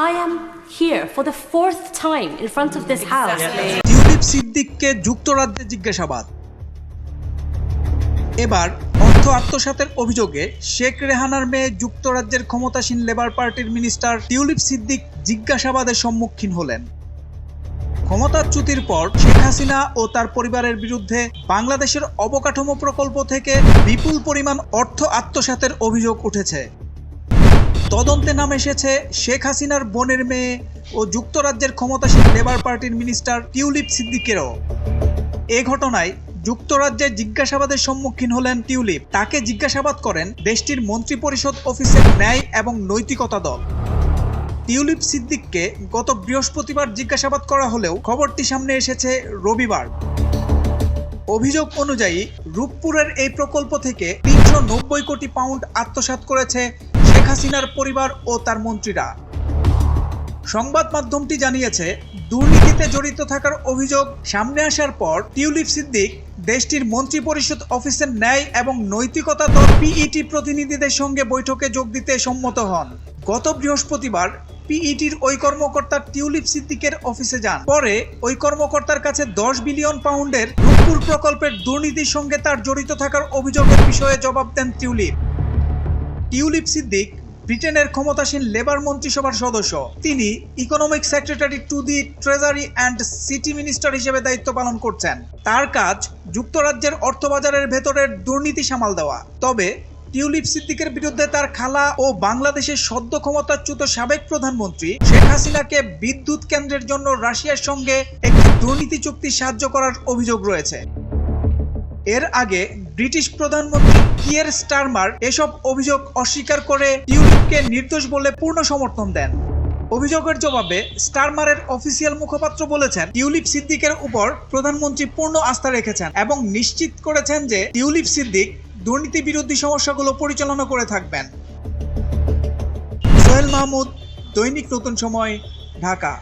I am here for the fourth time in front of this house. Tulip সিদ্দিককে যুক্তরাজ্যে জিজ্ঞাসাবাদ। এবার অর্থ আত্মসাতের অভিযোগে শেখ রেহানার মেয়ে যুক্তরাজ্যের ক্ষমতাসীন লেবার পার্টির মিনিস্টার টিউলিপ সিদ্দিক জিজ্ঞাসাবাদের সম্মুখীন হলেন। ক্ষমতাচ্যুতির পর শেখ হাসিনা ও তার পরিবারের বিরুদ্ধে বাংলাদেশের অবকাঠামো প্রকল্প থেকে বিপুল পরিমাণ অর্থ আত্মসাতের অভিযোগ উঠেছে। তদন্তে নাম এসেছে শেখ হাসিনার বোনের মেয়ে ও যুক্তরাজ্যের ক্ষমতাসীন লেবার পার্টির মিনিস্টার টিউলিপ সিদ্দিকেরও। এ ঘটনায় যুক্তরাজ্যে জিজ্ঞাসাবাদের সম্মুখীন হলেন টিউলিপ। তাকে জিজ্ঞাসাবাদ করেন দেশটির মন্ত্রিপরিষদ অফিসের ন্যায় এবং নৈতিকতা দল। টিউলিপ সিদ্দিককে গত বৃহস্পতিবার জিজ্ঞাসাবাদ করা হলেও খবরটি সামনে এসেছে রবিবার। অভিযোগ অনুযায়ী রূপপুরের এই প্রকল্প থেকে তিনশো নব্বই কোটি পাউন্ড আত্মসাৎ করেছে হাসিনার পরিবার ও তার মন্ত্রীরা। সংবাদ মাধ্যমটি জানিয়েছে, দুর্নীতিতে জড়িত থাকার অভিযোগ সামনে আসার পর টিউলিপ সিদ্দিক দেশটির মন্ত্রিপরিষদ অফিসের ন্যায় এবং নৈতিকতা দল পিইটি প্রতিনিধিদের সঙ্গে বৈঠকে যোগ দিতে সম্মত হন। গত বৃহস্পতিবার পিইটির ওই কর্মকর্তা টিউলিপ সিদ্দিকের অফিসে যান। পরে ওই কর্মকর্তার কাছে দশ বিলিয়ন পাউন্ডের রূপপুর প্রকল্পের দুর্নীতির সঙ্গে তার জড়িত থাকার অভিযোগের বিষয়ে জবাব দেন টিউলিপ। টিউলিপ সিদ্দিক ব্রিটেনের ক্ষমতাসীন লেবার মন্ত্রিসভার সদস্য। তিনি economic secretary to the treasury and city minister হিসেবে দায়িত্ব পালন করছেন। তার কাজ যুক্তরাজ্যের অর্থবাজারের ভেতরের দুর্নীতি সামাল দেওয়া। তবে টিউলিপ সিদ্দিকের বিরুদ্ধে তার খালা ও বাংলাদেশের সদ্য ক্ষমতাচ্যুত সাবেক প্রধানমন্ত্রী শেখ হাসিনাকে বিদ্যুৎ কেন্দ্রের জন্য রাশিয়ার সঙ্গে একটি দুর্নীতি চুক্তি সাহায্য করার অভিযোগ রয়েছে। এর আগে ব্রিটিশ প্রধানমন্ত্রী কিয়ের স্টারমার এসব অভিযোগ অস্বীকার করে টিউলিপকে নির্দোষ বলে পূর্ণ সমর্থন দেন। অভিযোগের জবাবে স্টারমারের অফিসিয়াল মুখপাত্র বলেছেন, টিউলিপ সিদ্দিকের উপর প্রধানমন্ত্রী পূর্ণ আস্থা রেখেছেন এবং নিশ্চিত করেছেন যে টিউলিপ সিদ্দিক দুর্নীতি বিরোধী সমস্যাগুলো পরিচালনা করে থাকবেন। সোহেল মাহমুদ, দৈনিক নতুন সময়, ঢাকা।